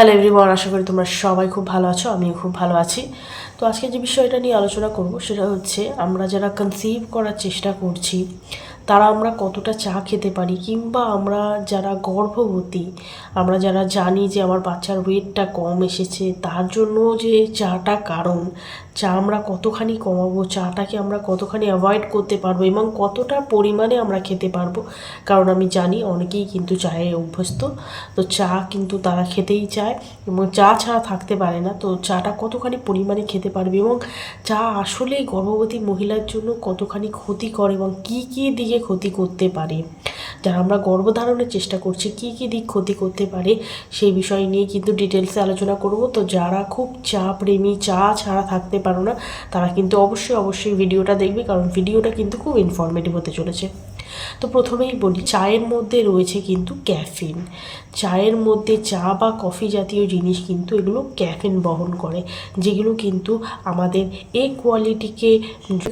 Hello everyone আশা করি তোমরা সবাই খুব ভালো আছো, আমিও খুব ভালো আছি। তো আজকে যে বিষয়টা নিয়ে আলোচনা করব সেটা হচ্ছে, আমরা যারা কনসিভ করার চেষ্টা করছি, তারা আমরা কতটা চা খেতে পারি কিংবা আমরা যারা গর্ভবতী, আমরা যারা জানি যে আমার বাচ্চার ওয়েটটা কম এসেছে, তার জন্য যে চাটা কারণ চা আমরা কতখানি কমাবো? চাটাকে আমরা কতখানি অ্যাভয়েড করতে পারব? এবং কতটা পরিমাণে আমরা খেতে পারব? কারণ আমি জানি অনেকেই কিন্তু চায়ে অভ্যস্ত। তো চা কিন্তু তারা খেতেই চায়। এবং চা ছাড়া থাকতে পারে না। তো চাটা কতখানি পরিমাণে খেতে পারবে? এবং চা আসলেই গর্ভবতী মহিলার জন্য কতখানি ক্ষতিকর? এবং কি কি দিকে ক্ষতি করতে পারে? যারা আমরা গর্ভধারণের চেষ্টা করছি, কি কি দিক ক্ষতি করতে পারে সেই বিষয় নিয়ে কিন্তু ডিটেলসে আলোচনা করব। তো যারা খুব চা প্রেমী, চা ছাড়া থাকতে পারো না, তারা কিন্তু অবশ্যই অবশ্যই ভিডিওটা দেখবে, কারণ ভিডিওটা কিন্তু খুব ইনফরমেটিভ হতে চলেছে। তো প্রথমেই বলি, চায়ের মধ্যে রয়েছে কিন্তু ক্যাফিন। চায়ের মধ্যে চা বা কফি জাতীয় জিনিস কিন্তু এগুলো ক্যাফিন বহন করে, যেগুলো কিন্তু আমাদের এ কোয়ালিটিকে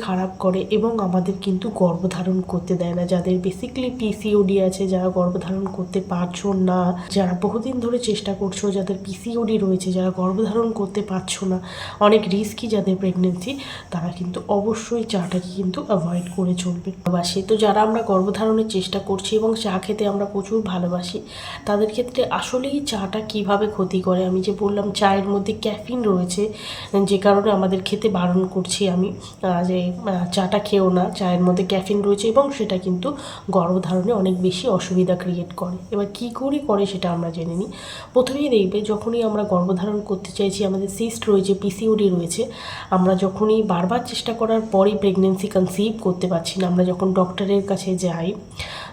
খারাপ করে এবং আমাদের কিন্তু গর্ভধারণ করতে দেয় না। যাদের বেসিক্যালি পিসিওডি আছে, যারা গর্ভধারণ করতে পারছ না, যারা বহুদিন ধরে চেষ্টা করছ, যাদের পিসিওডি রয়েছে, যারা গর্ভধারণ করতে পারছ না, অনেক রিস্কি যাদের প্রেগনেন্সি তারা কিন্তু অবশ্যই চাটাকে কিন্তু অ্যাভয়েড করে চলবে। বা সে তো যারা আমরা গর্ভধারণের চেষ্টা করছি এবং চা খেতে আমরা প্রচুর ভালোবাসি। তাদের ক্ষেত্রে আসলেই চাটা কীভাবে ক্ষতি করে? আমি যে বললাম, চায়ের মধ্যে ক্যাফিন রয়েছে, যে কারণে আমাদের খেতে বারণ করছি আমি যে চাটা খেও না, চায়ের মধ্যে ক্যাফিন রয়েছে এবং সেটা কিন্তু গর্ভধারণে অনেক বেশি অসুবিধা ক্রিয়েট করে। এবার কী করে করে সেটা আমরা জেনে নিই। প্রথমেই দেখবে, যখনই আমরা গর্ভধারণ করতে চাইছি, আমাদের সিস্ট রয়েছে পিসিওডি রয়েছে, আমরা যখনই বারবার চেষ্টা করার পরই প্রেগনেন্সি কনসিভ করতে পারছি না। আমরা যখন ডক্টরের কাছে যাই,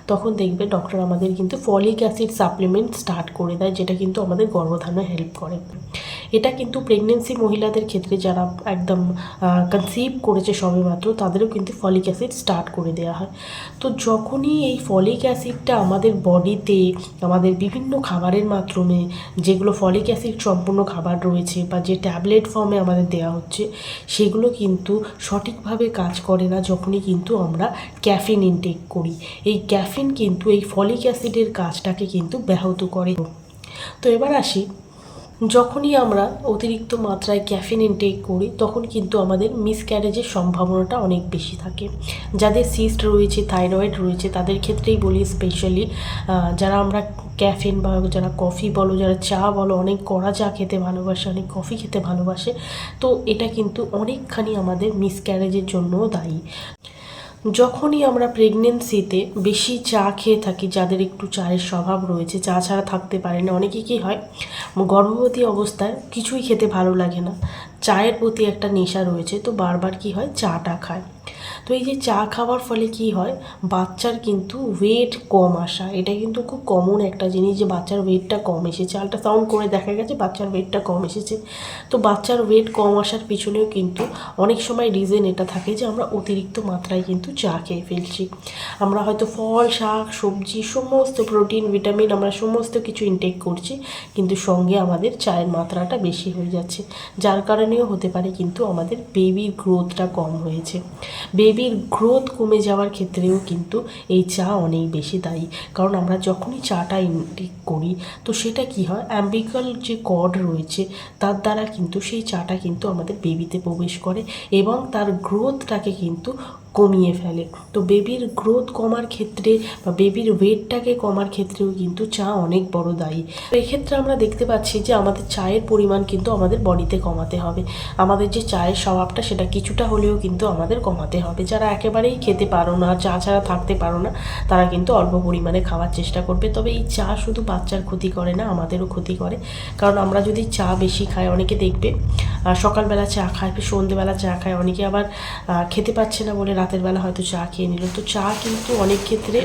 তখন দেখবে ডক্টর আমাদের কিন্তু ফলিক অ্যাসিড সাপ্লিমেন্ট স্টার্ট করে দেয়, যেটা কিন্তু আমাদের গর্ভধারণে হেল্প করে। এটা কিন্তু প্রেগনেন্সি মহিলাদের ক্ষেত্রে যারা একদম কনসিভ করেছে সবেমাত্র তাদেরও কিন্তু ফলিক অ্যাসিড স্টার্ট করে দেওয়া হয়। তো যখনই এই ফলিক অ্যাসিডটা আমাদের বডিতে, আমাদের বিভিন্ন খাবারের মাধ্যমে, যেগুলো ফলিক অ্যাসিড সম্পূর্ণ খাবার রয়েছে বা যে ট্যাবলেট ফর্মে আমাদের দেওয়া হচ্ছে, সেগুলো কিন্তু সঠিকভাবে কাজ করে না যখনই কিন্তু আমরা ক্যাফিন ইনটেক করি। এই ক্যাফিন কিন্তু, এই ফলিক অ্যাসিডের কাজটাকে কিন্তু ব্যাহত করে। তো এবার আসি যখনই আমরা অতিরিক্ত মাত্রায় ক্যাফিন ইনটেক করি, তখন কিন্তু আমাদের মিসক্যারেজের সম্ভাবনাটা অনেক বেশি থাকে। যাদের সিস্ট রয়েছে থাইরয়েড রয়েছে, তাদের ক্ষেত্রেই বলি স্পেশালি যারা আমরা ক্যাফিন বা যারা কফি বলো, যারা চা বলো, অনেক কড়া চা খেতে ভালোবাসে, অনেক কফি খেতে ভালোবাসে, তো এটা কিন্তু অনেকখানি আমাদের মিসক্যারেজের জন্যও দায়ী। যখনই আমরা প্রেগনেন্সিতে বেশি চা খেয়ে থাকি, যাদের একটু চায়ের স্বভাব রয়েছে, চা ছাড়া থাকতে পারে না, অনেকে কী হয়, গর্ভবতী অবস্থায় কিছুই খেতে ভালো লাগে না। চায়ের প্রতি একটা নেশা রয়েছে, তো বারবার কি হয়? চাটা খায়। তো এই যে চা খাওয়ার ফলে কি হয়? বাচ্চার কিন্তু ওয়েট কম আসা। এটা কিন্তু খুব কমন একটা জিনিস যে বাচ্চার ওয়েটটা কম এসেছে। আল্ট্রাসাউন্ড করে দেখা গেছে, বাচ্চার ওয়েটটা কম এসেছে। তো বাচ্চার ওয়েট কম আসার পিছনেও কিন্তু অনেক সময় রিজন এটা থাকে যে আমরা অতিরিক্ত মাত্রায় কিন্তু চা খেয়ে ফেলছি। আমরা হয়তো ফল, শাক, সবজি, সমস্ত প্রোটিন ভিটামিন আমরা সমস্ত কিছু ইনটেক করছি, কিন্তু সঙ্গে আমাদের চায়ের মাত্রাটা বেশি হয়ে যাচ্ছে। যার কারণেও হতে পারে, কিন্তু আমাদের বেবির গ্রোথটা কম হয়েছে। বেবির গ্রোথ কমে যাওয়ার ক্ষেত্রেও কিন্তু এই চা অনেক বেশি দায়ী। কারণ আমরা যখনই চাটা ইনটেক করি, তো সেটা কি হয়? অ্যাম্বিকাল যে কড রয়েছে, তার দ্বারা কিন্তু সেই চাটা কিন্তু আমাদের বেবিতে প্রবেশ করে এবং তার গ্রোথটাকে কিন্তু কমিয়ে ফেলে। তো বেবির গ্রোথ কমার ক্ষেত্রে বা বেবির ওয়েটটাকে কমার ক্ষেত্রেও কিন্তু চা অনেক বড় দায়ী। তো এক্ষেত্রে আমরা দেখতে পাচ্ছি যে আমাদের চায়ের পরিমাণ কিন্তু আমাদের বডিতে কমাতে হবে। আমাদের যে চায়ের স্বভাবটা সেটা কিছুটা হলেও কিন্তু আমাদের কমাতে হবে। যারা একেবারেই খেতে পারো না, চা ছাড়া থাকতে পারো না, তারা কিন্তু অল্প পরিমাণে খাওয়ার চেষ্টা করবে। তবে এই চা শুধু বাচ্চার ক্ষতি করে না, আমাদেরও ক্ষতি করে। কারণ আমরা যদি চা বেশি খাই, অনেকে দেখবে সকালবেলা চা খায় সন্ধেবেলা চা খায়, অনেকে আবার খেতে পাচ্ছে না বলে রাতের বেলা হয়তো চা খেয়ে নিল। তো চা কিন্তু অনেক ক্ষেত্রে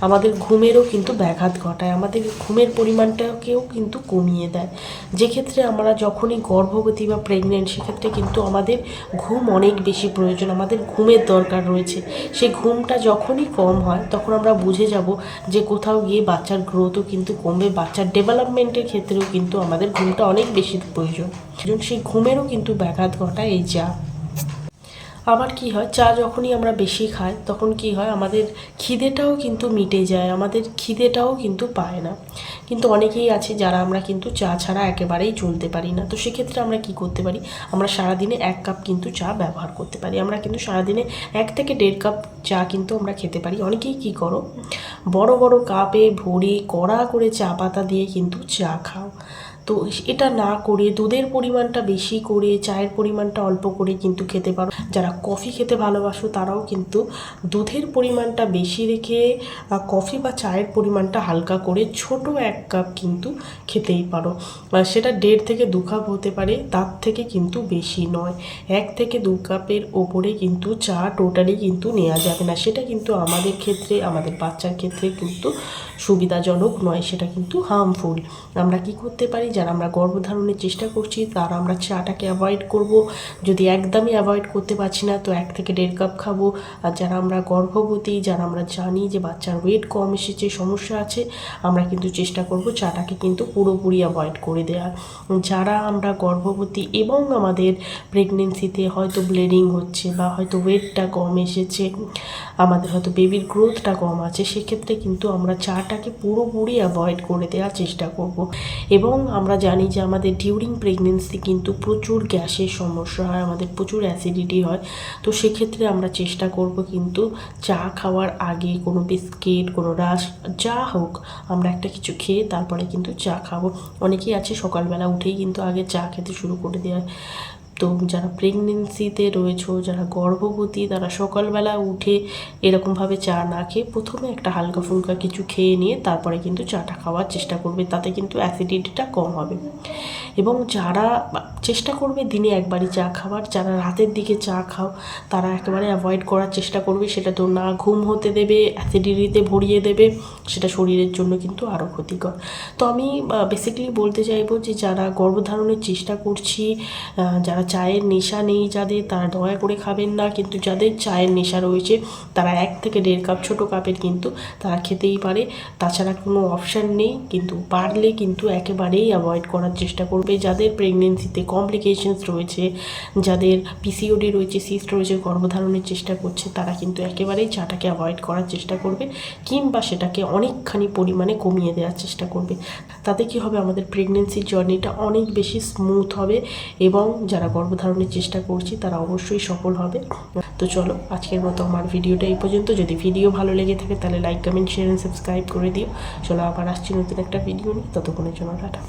আমাদের ঘুমেরও কিন্তু ব্যাঘাত ঘটায়। আমাদের ঘুমের পরিমাণটাকেও কিন্তু কমিয়ে দেয়। যে ক্ষেত্রে আমরা যখনই গর্ভবতী বা প্রেগনেন্ট সেক্ষেত্রে কিন্তু আমাদের ঘুম অনেক বেশি প্রয়োজন। আমাদের ঘুমের দরকার রয়েছে। সেই ঘুমটা যখনই কম হয়, তখন আমরা বুঝে যাব যে কোথাও গিয়ে বাচ্চার গ্রোথও কিন্তু কমবে। বাচ্চার ডেভেলপমেন্টের ক্ষেত্রেও কিন্তু আমাদের ঘুমটা অনেক বেশি প্রয়োজন। সেই ঘুমেরও কিন্তু ব্যাঘাত ঘটায় এই চা। আবার কি হয়, চা যখনই আমরা বেশি খাই, তখন কি হয়, আমাদের খিদেটাও কিন্তু মিটে যায়, আমাদের খিদেটাও কিন্তু পায় না। কিন্তু অনেকেই আছে যারা আমরা কিন্তু চা ছাড়া একেবারেই চলতে পারি না। তো সেক্ষেত্রে আমরা কি করতে পারি, আমরা সারাদিনে এক কাপ কিন্তু চা ব্যবহার করতে পারি। আমরা কিন্তু সারাদিনে এক থেকে দেড় কাপ চা কিন্তু আমরা খেতে পারি। অনেকেই কি করো, বড় বড় কাপে ভরে কড়া করে চা পাতা দিয়ে কিন্তু চা খাও। তো এটা না করে দুধের পরিমাণটা বেশি করে, চায়ের পরিমাণটা অল্প করে কিন্তু খেতে পারো। যারা কফি খেতে ভালোবাসো তারাও কিন্তু দুধের পরিমাণটা বেশি রেখে কফি বা চায়ের পরিমাণটা হালকা করে ছোট এক কাপ কিন্তু খেতেই পারো। সেটা দেড় থেকে দু কাপ হতে পারে, তার থেকে কিন্তু বেশি নয়। এক থেকে দু কাপের ওপরে কিন্তু চা টোটালি কিন্তু নেওয়া যাবে না। সেটা কিন্তু আমাদের ক্ষেত্রে, আমাদের বাচ্চার ক্ষেত্রে কিন্তু সুবিধাজনক নয়। সেটা কিন্তু হার্মফুল আমরা কি করতে পারি? যারা আমরা গর্ভধারণের চেষ্টা করছি, তারা আমরা চাটাকে অ্যাভয়েড করব। যদি একদমই অ্যাভয়েড করতে পারছি না, তো এক থেকে দেড় কাপ খাব। আর যারা আমরা গর্ভবতী, যারা আমরা জানি যে বাচ্চার ওয়েট কম এসেছে, সমস্যা আছে, আমরা কিন্তু চেষ্টা করব চাটাকে কিন্তু পুরোপুরি অ্যাভয়েড করে দেওয়ার। যারা আমরা গর্ভবতী এবং আমাদের প্রেগনেন্সিতে হয়তো ব্লিডিং হচ্ছে বা হয়তো ওয়েটটা কম এসেছে, আমাদের হয়তো বেবির গ্রোথটা কম আছে, সেক্ষেত্রে কিন্তু আমরা চাটাকে পুরোপুরি অ্যাভয়েড করে দেওয়ার চেষ্টা করব। এবং আমরা জানি যে আমাদের ডিউরিং প্রেগনেন্সি কিন্তু প্রচুর গ্যাসের সমস্যা হয়, আমাদের প্রচুর অ্যাসিডিটি হয়। তো সেক্ষেত্রে আমরা চেষ্টা করব কিন্তু চা খাওয়ার আগে কোনো বিস্কিট কোনো রাস, যা হোক আমরা একটা কিছু খেয়ে তারপরে কিন্তু চা খাব। অনেকেই আছে সকালবেলা উঠেই কিন্তু আগে চা খেতে শুরু করে দেয়। তো যারা প্রেগনেন্সিতে রয়েছো, যারা গর্ভবতী, তারা সকালবেলা উঠে এরকমভাবে চা না খেয়ে প্রথমে একটা হালকা ফুলকা কিছু খেয়ে নিয়ে তারপরে কিন্তু চাটা খাওয়ার চেষ্টা করবে। তাতে কিন্তু অ্যাসিডিটিটা কম হবে। এবং যারা চেষ্টা করবে দিনে একবারই চা খাওয়ার, যারা রাতের দিকে চা খাও, তারা একেবারে অ্যাভয়েড করার চেষ্টা করবে। সেটা তো না ঘুম হতে দেবে অ্যাসিডিটিতে ভরিয়ে দেবে, সেটা শরীরের জন্য কিন্তু আরও ক্ষতিকর। তো আমি বেসিক্যালি বলতে চাইব যে যারা গর্ভধারণের চেষ্টা করছি যারা চায়ের নেশা নেই যাদের, তারা দয়া করে খাবেন না। কিন্তু যাদের চায়ের নেশা রয়েছে, তারা এক থেকে দেড় কাপ ছোটো কাপের কিন্তু তারা খেতেই পারে। তাছাড়া কোনো অপশান নেই, কিন্তু পারলে কিন্তু একেবারেই অ্যাভয়েড করার চেষ্টা করবে। যাদের প্রেগনেন্সিতে কমপ্লিকেশনস রয়েছে, যাদের পিসিওডি রয়েছে সিস্ট রয়েছে, গর্ভধারণের চেষ্টা করছে, তারা কিন্তু একেবারেই চাটাকে অ্যাভয়েড করার চেষ্টা করবে কিংবা সেটাকে অনেকখানি পরিমাণে কমিয়ে দেওয়ার চেষ্টা করবে। তাতে কি হবে? আমাদের প্রেগনেন্সির জার্নিটা অনেক বেশি স্মুথ হবে এবং যারা গর্ভধারণের চেষ্টা করছি, তারা অবশ্যই সফল হবে। তো চলো, আজকের মতো আমার ভিডিওটা এই পর্যন্ত। যদি ভিডিও ভালো লেগে থাকে, তাহলে like comment share and subscribe করে দিও। চলো আবার আসছি নতুন একটা ভিডিও নিয়ে। ততক্ষণের জন্য টাটা।